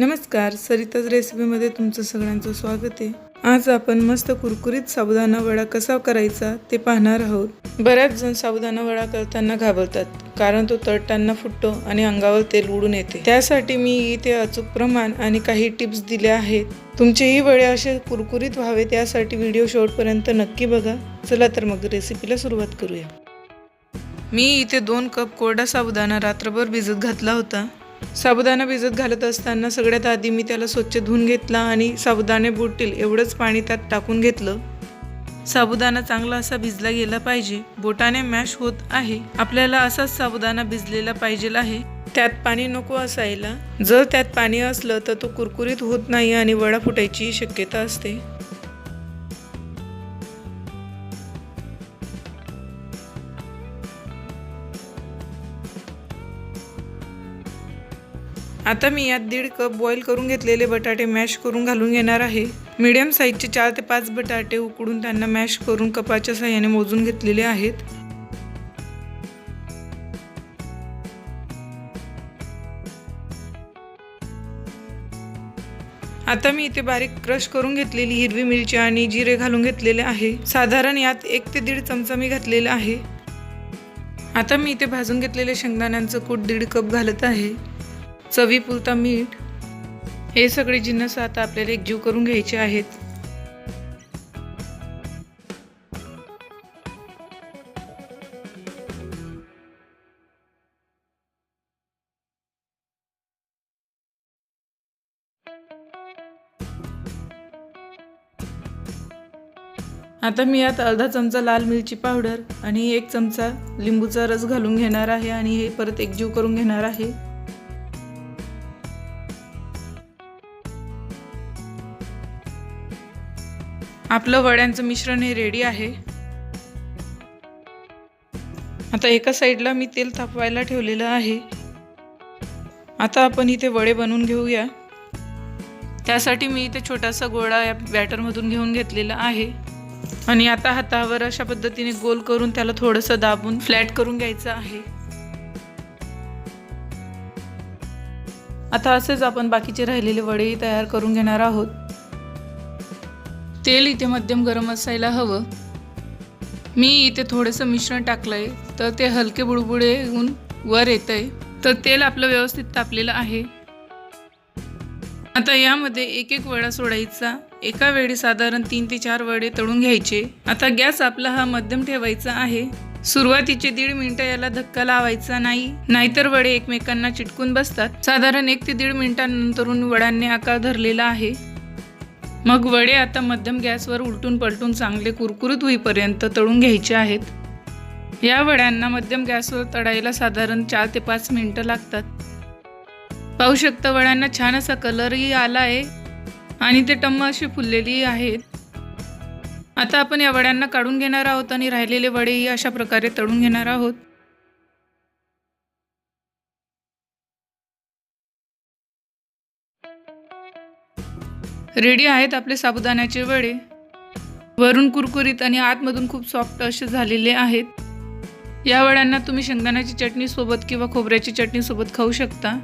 नमस्कार सरिताज रेसिपीमध्ये तुमचं सगळ्यांचं स्वागत आहे. आज आपण मस्त कुरकुरीत साबुदाणा वडा कसा करायचा ते पाहणार आहोत. बऱ्याच जण साबुदाणा वडा करताना घाबरतात कारण तो तळताना फुटतो आणि अंगावर तेल उडून येते. त्यासाठी मी इथे अचूक प्रमाण आणि काही टिप्स दिल्या आहेत. तुमचेही वडे असे कुरकुरीत व्हावे त्यासाठी व्हिडिओ शेवटपर्यंत नक्की बघा. चला तर मग रेसिपीला सुरुवात करूया. मी इथे दोन कप कोरडा साबुदाणा रात्रभर भिजत घातला होता. साबुदाणा भिजत घालत असताना सगळ्यात आधी मी त्याला स्वच्छ धुवून घेतला आणि साबुदाणे बुडतील एवढंच पाणी त्यात टाकून घेतलं. साबुदाणा चांगला असा भिजला गेला पाहिजे. बोटाने मॅश होत आहे. आपल्याला असाच साबुदाणा भिजलेला पाहिजे आहे. त्यात पाणी नको असायला. जर त्यात पाणी असलं तर तो कुरकुरीत होत नाही आणि वडा फुटायची शक्यता असते. आता मी यात दीड कप बॉईल करून घेतलेले बटाटे मॅश करून घालून घेणार आहे. मीडियम साईजचे चार ते पाच बटाटे उकडून त्यांना मॅश करून कपाच्या साह्याने मोजून घेतलेले आहेत. आता मी इथे बारीक क्रश करून घेतलेली हिरवी मिरची आणि जिरे घालून घेतलेले आहे. साधारण यात एक ते दीड चमचा मी घातलेला आहे. आता मी इथे भाजून घेतलेले शेंगदाण्यांचं कूट दीड कप घालत आहे. चवीपुरता मीठ हे सगळे जिन्नस आता आपल्याला एकजीव करून घ्यायचे आहेत. आता मी यात अर्धा चमचा लाल मिरची पावडर आणि एक चमचा लिंबूचा रस घालून घेणार आहे आणि हे परत एकजीव करून घेणार आहे. आपलं वड्यांचं मिश्रण हे रेडी आहे. आता एका साईडला मी तेल तापवायला ठेवलेलं आहे. आता आपण इथे वडे बनवून घेऊया. त्यासाठी मी इथे छोटासा गोळा या बॅटरमधून घेऊन घेतलेला आहे. आणि आता हातावर अशा पद्धतीने गोल करून त्याला थोडंसं दाबून फ्लॅट करून घ्यायचं आहे. आता असेच आपण बाकीचे राहिलेले वडेही तयार करून घेणार आहोत. तेल इथे मध्यम गरम असायला हवं. मी इथे थोडंसं मिश्रण टाकलं आहे तर ते हलके बुडबुडे येऊन वर येतं आहे तर तेल आपलं व्यवस्थित तापलेलं आहे. आता यामध्ये एक एक वडा सोडायचा. एका वेळी साधारण तीन ते चार वडे तळून घ्यायचे. आता गॅस आपला हा मध्यम ठेवायचा आहे. सुरुवातीचे दीड मिनिटं याला धक्का लावायचा नाही. नाहीतर वडे एकमेकांना चिटकून बसतात. साधारण एक ते दीड मिनिटांनंतरून वड्यांनी आकार धरलेला आहे. मग वडे आता मध्यम गॅसवर उलटून पलटून चांगले कुरकुरीत होईपर्यंत तळून घ्यायचे आहेत. या वड्यांना मध्यम गॅसवर तळायला साधारण चार ते पाच मिनटं लागतात. पाहू शकता वड्यांना छान असा कलरही आला आहे आणि ते टम्म असे फुललेली आहेत. आता आपण या वड्यांना काढून घेणार आहोत आणि राहिलेले वडेही अशा प्रकारे तळून घेणार आहोत. रेडी आहेत आपले साबुदाण्याचे वडे. वरून कुरकुरीत आणि आतमधून खूप सॉफ्ट असे झालेले आहेत. या वड्यांना तुम्ही शेंगदाण्याची चटणीसोबत किंवा खोबऱ्याची चटणीसोबत खाऊ शकता.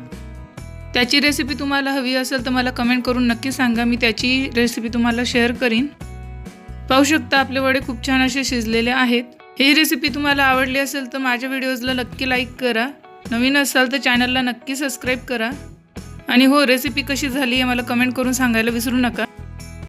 त्याची रेसिपी तुम्हाला हवी असेल तर मला कमेंट करून नक्की सांगा. मी त्याची रेसिपी तुम्हाला शेअर करीन. पाहू शकता आपले वडे खूप छान असे शिजलेले आहेत. ही रेसिपी तुम्हाला आवडली असेल तर माझ्या व्हिडिओजला नक्की लाईक करा. नवीन असाल तर चॅनलला नक्की सबस्क्राईब करा. आणि हो रेसिपी कशी झाली आहे मला कमेंट करून सांगायला विसरू नका.